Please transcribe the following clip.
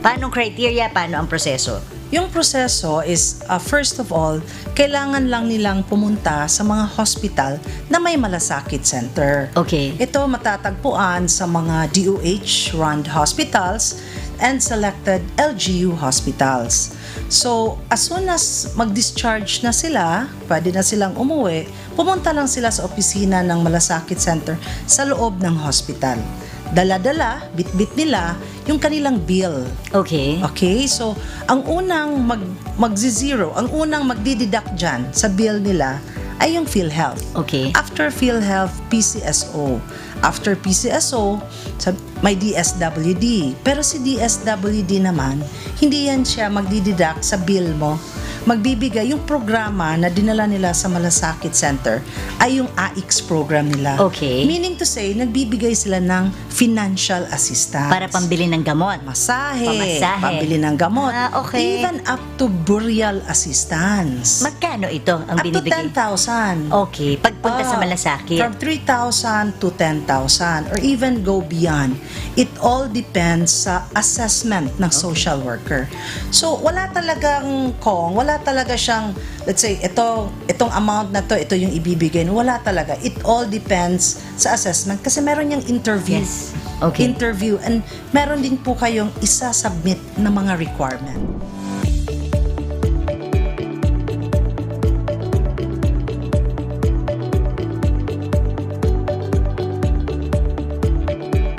Paano criteria? Paano ang proseso? Yung proseso is, uh, first of all, kailangan lang nilang pumunta sa mga hospital na may malasakit center. Okay. Ito matatagpuan sa mga DOH-run hospitals and selected LGU hospitals. So, as soon as mag-discharge na sila, pwede na silang umuwi, pumunta lang sila sa opisina ng Malasakit Center sa loob ng hospital. Dala-dala, bit-bit nila yung kanilang bill. Okay. Okay, so ang unang mag magzi-zero, ang unang magdideduct dyan sa bill nila ay yung PhilHealth. Okay. After PhilHealth, PCSO. After PCSO, sa, may DSWD. Pero si DSWD naman, hindi yan siya magdideduct sa bill mo. Magbibigay yung programa na dinala nila sa Malasakit Center ay yung AIX program nila. Okay. Meaning to say, nagbibigay sila ng financial assistance Para pambili ng gamot. masahe, Pamasahe. pambili ng gamot, Ah, okay. even up to burial assistance. Magkano ito ang up to binibigay? 10,000. Okay. Pagpunta sa Ah, malasakit. From 3,000 to 10,000 or even go beyond. It all depends sa assessment ng social worker. So, wala talagang kong, wala talaga siyang, let's say, ito, itong amount na to, ito yung ibibigay. Wala talaga. It all depends sa assessment kasi meron niyang interview. Yes. Okay. Interview. And meron din po kayong isa-submit na mga requirement.